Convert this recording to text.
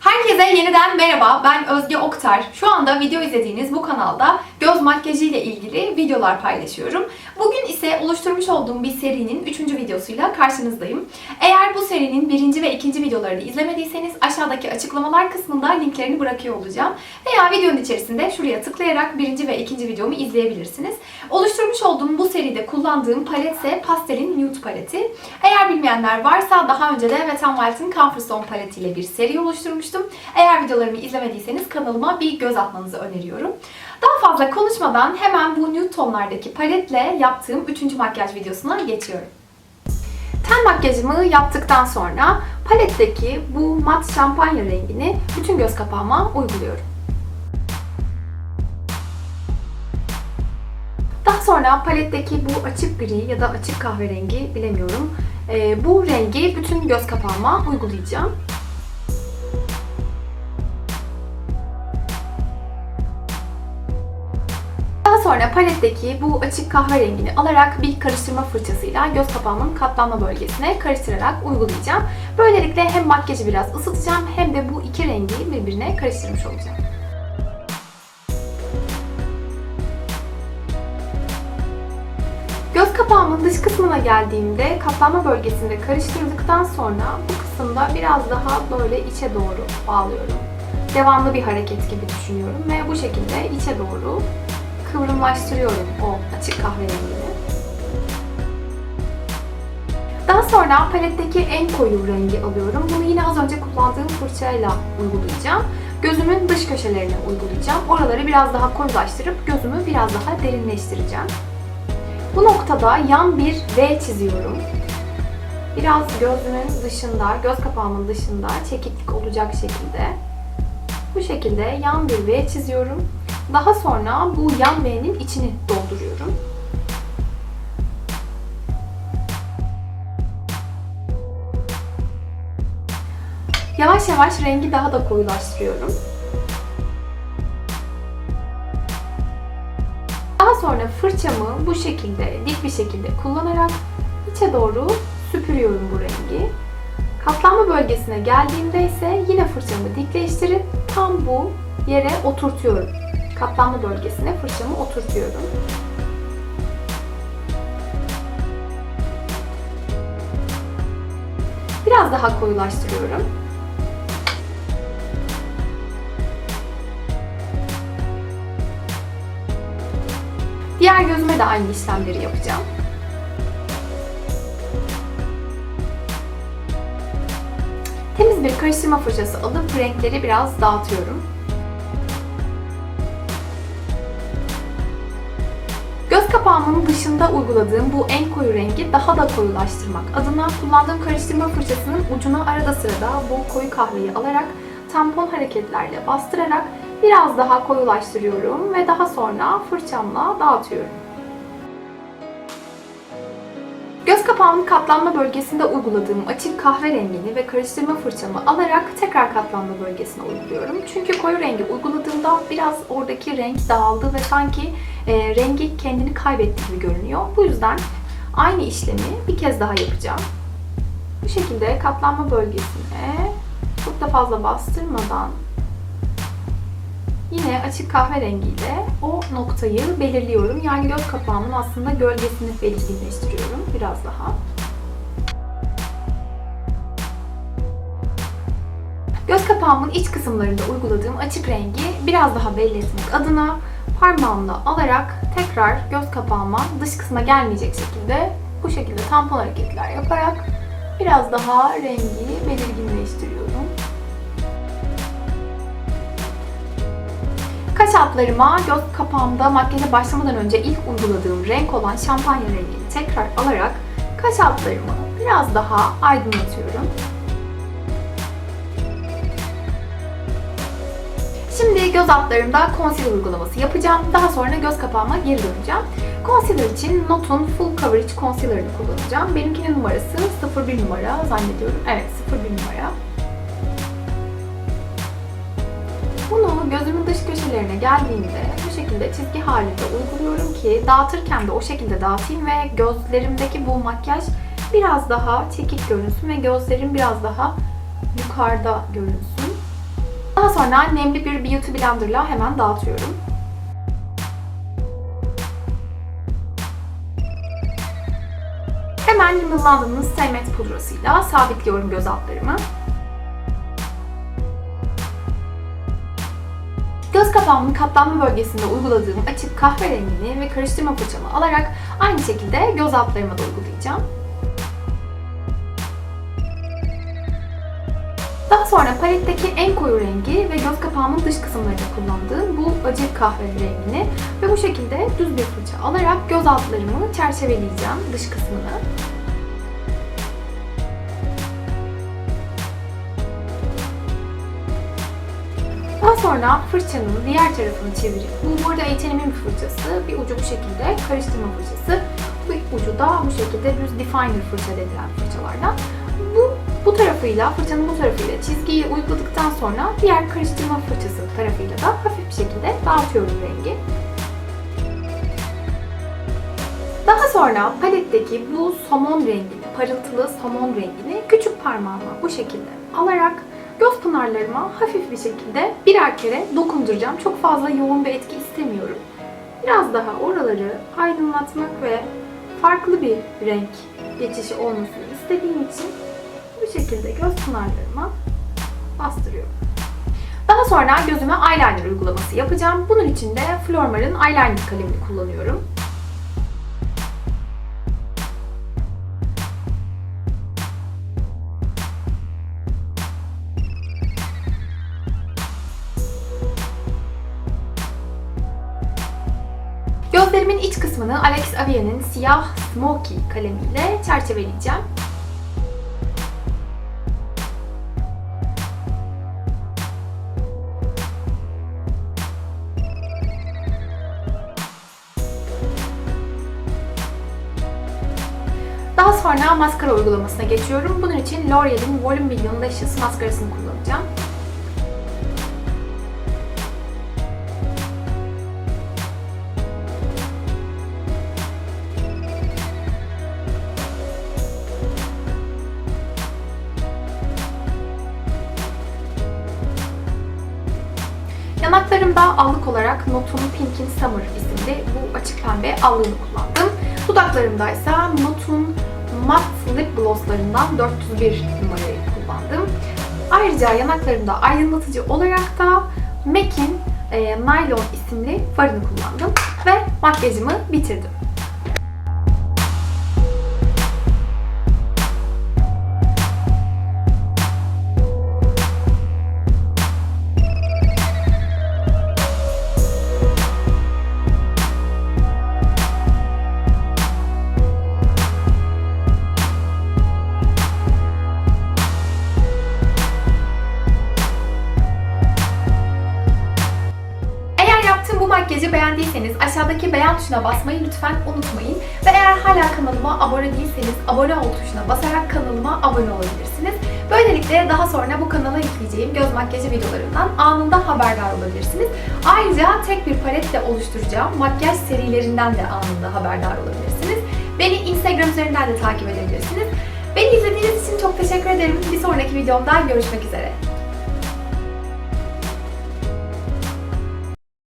Herkese yeniden merhaba. Ben Özge Oktar. Şu anda video izlediğiniz bu kanalda göz makyajı ile ilgili videolar paylaşıyorum. Bugün ise oluşturmuş olduğum bir serinin 3. videosuyla karşınızdayım. Eğer bu serinin 1. ve 2. videolarını izlemediyseniz aşağıdaki açıklamalar kısmında linklerini bırakıyor olacağım. Veya videonun içerisinde şuraya tıklayarak 1. ve 2. videomu izleyebilirsiniz. Oluşturmuş olduğum bu seride kullandığım palet ise pastelin nude paleti. Eğer bilmeyenler varsa daha önce de Wet n Wild'in Comfort Zone paletiyle bir seri oluşturmuştum. Eğer videolarımı izlemediyseniz kanalıma bir göz atmanızı öneriyorum. Daha fazla konuşmadan hemen bu nude tonlardaki paletle yaptığım 3. makyaj videosuna geçiyorum. Ten makyajımı yaptıktan sonra paletteki bu mat şampanya rengini bütün göz kapağıma uyguluyorum. Daha sonra paletteki bu açık gri ya da açık kahverengi bilemiyorum. Ee, bu rengi bütün göz kapağıma uygulayacağım. Sonra paletteki bu açık kahverengini alarak bir karıştırma fırçasıyla göz kapağımın katlanma bölgesine karıştırarak uygulayacağım. Böylelikle hem makyajı biraz ısıtacağım hem de bu iki rengi birbirine karıştırmış olacağım. Göz kapağımın dış kısmına geldiğimde katlanma bölgesinde karıştırdıktan sonra bu kısımda biraz daha böyle içe doğru bağlıyorum. Devamlı bir hareket gibi düşünüyorum ve bu şekilde içe doğru kıvrımlaştırıyorum o açık kahverengini. Daha sonra paletteki en koyu rengi alıyorum. Bunu yine az önce kullandığım fırçayla uygulayacağım. Gözümün dış köşelerine uygulayacağım. Oraları biraz daha koyulaştırıp gözümü biraz daha derinleştireceğim. Bu noktada yan bir V çiziyorum. Biraz gözümün dışında, göz kapağımın dışında çekiklik olacak şekilde. Bu şekilde yan bir V çiziyorum. Daha sonra bu yan V'nin içini dolduruyorum. Yavaş yavaş rengi daha da koyulaştırıyorum. Daha sonra fırçamı bu şekilde dik bir şekilde kullanarak içe doğru süpürüyorum bu rengi. Katlanma bölgesine geldiğimde ise yine fırçamı dikleştirip tam bu yere oturtuyorum. Katlanma bölgesine fırçamı oturtuyorum. Biraz daha koyulaştırıyorum. Diğer gözüme de aynı işlemleri yapacağım. Temiz bir karıştırma fırçası alıp renkleri biraz dağıtıyorum. Göz kapağımın dışında uyguladığım bu en koyu rengi daha da koyulaştırmak adına kullandığım karıştırma fırçasının ucuna arada sırada bu koyu kahveyi alarak tampon hareketlerle bastırarak biraz daha koyulaştırıyorum ve daha sonra fırçamla dağıtıyorum. Kapağımın katlanma bölgesinde uyguladığım açık kahverengini ve karıştırma fırçamı alarak tekrar katlanma bölgesine uyguluyorum. Çünkü koyu rengi uyguladığımda biraz oradaki renk dağıldı ve sanki e, rengi kendini kaybetti gibi görünüyor. Bu yüzden aynı işlemi bir kez daha yapacağım. Bu şekilde katlanma bölgesine çok da fazla bastırmadan Yine açık kahverengiyle o noktayı belirliyorum. Yani göz kapağımın aslında gölgesini belirginleştiriyorum biraz daha. Göz kapağımın iç kısımlarında uyguladığım açık rengi biraz daha belli etmek adına parmağımla alarak tekrar göz kapağıma dış kısma gelmeyecek şekilde bu şekilde tampon hareketler yaparak biraz daha rengi belirginleştiriyorum. Kaş altlarıma göz kapağımda makyaja başlamadan önce ilk uyguladığım renk olan şampanya rengini tekrar alarak kaş altlarımı biraz daha aydınlatıyorum. Şimdi göz altlarımda concealer uygulaması yapacağım. Daha sonra göz kapağıma geri döneceğim. Concealer için Not'un Full Coverage Concealer'ını kullanacağım. Benimkinin numarası 01 numara zannediyorum. Evet 01 numara. Bunu gözümün dış köşelerine geldiğimde bu şekilde çizgi halinde uyguluyorum ki dağıtırken de o şekilde dağıtayım ve gözlerimdeki bu makyaj biraz daha çekik görünsün ve gözlerim biraz daha yukarıda görünsün. Daha sonra nemli bir beauty blenderla hemen dağıtıyorum. Hemen Rimmel London'ın Stay Matte pudrasıyla sabitliyorum göz altlarımı. Göz kapağımın katlanma bölgesinde uyguladığım açık kahverengini ve karıştırma fırçamı alarak aynı şekilde göz altlarıma da uygulayacağım. Daha sonra paletteki en koyu rengi ve göz kapağımın dış kısımlarında kullandığım bu acı kahverengini ve bu şekilde düz bir fırça alarak göz altlarımı çerçeveleyeceğim dış kısmını. Sonra fırçanın diğer tarafını çevirip, bu burada H&M'in bir fırçası, bir ucu bu şekilde karıştırma fırçası, bu ucu da bu şekilde düz definer fırça denilen fırçalardan. Bu, bu tarafıyla, fırçanın bu tarafıyla çizgiyi uyguladıktan sonra diğer karıştırma fırçası tarafıyla da hafif bir şekilde dağıtıyorum rengi. Daha sonra paletteki bu somon rengini, parıltılı somon rengini küçük parmağımla bu şekilde alarak göz pınarlarıma hafif bir şekilde birer kere dokunduracağım. Çok fazla yoğun bir etki istemiyorum. Biraz daha oraları aydınlatmak ve farklı bir renk geçişi olmasını istediğim için bu şekilde göz pınarlarıma bastırıyorum. Daha sonra gözüme eyeliner uygulaması yapacağım. Bunun için de Flormar'ın eyeliner kalemini kullanıyorum. Gözlerimin iç kısmını Alex Avier'in siyah Smoky kalemiyle çerçeveleyeceğim. Daha sonra maskara uygulamasına geçiyorum. Bunun için L'Oreal'in Volume Million Lashes maskarasını kullanacağım. Yanaklarımda allık olarak Notun Pink in Summer isimli bu açık pembe allığını kullandım. Dudaklarımda ise Notun Matte Lip Glosslarından 401 numarayı kullandım. Ayrıca yanaklarımda aydınlatıcı olarak da MAC'in e, Nylon isimli farını kullandım ve makyajımı bitirdim. Makyajı beğendiyseniz aşağıdaki beğen tuşuna basmayı lütfen unutmayın. Ve eğer hala kanalıma abone değilseniz abone ol tuşuna basarak kanalıma abone olabilirsiniz. Böylelikle daha sonra bu kanala yükleyeceğim göz makyajı videolarından anında haberdar olabilirsiniz. Ayrıca tek bir paletle oluşturacağım makyaj serilerinden de anında haberdar olabilirsiniz. Beni Instagram üzerinden de takip edebilirsiniz. Beni izlediğiniz için çok teşekkür ederim. Bir sonraki videomda görüşmek üzere.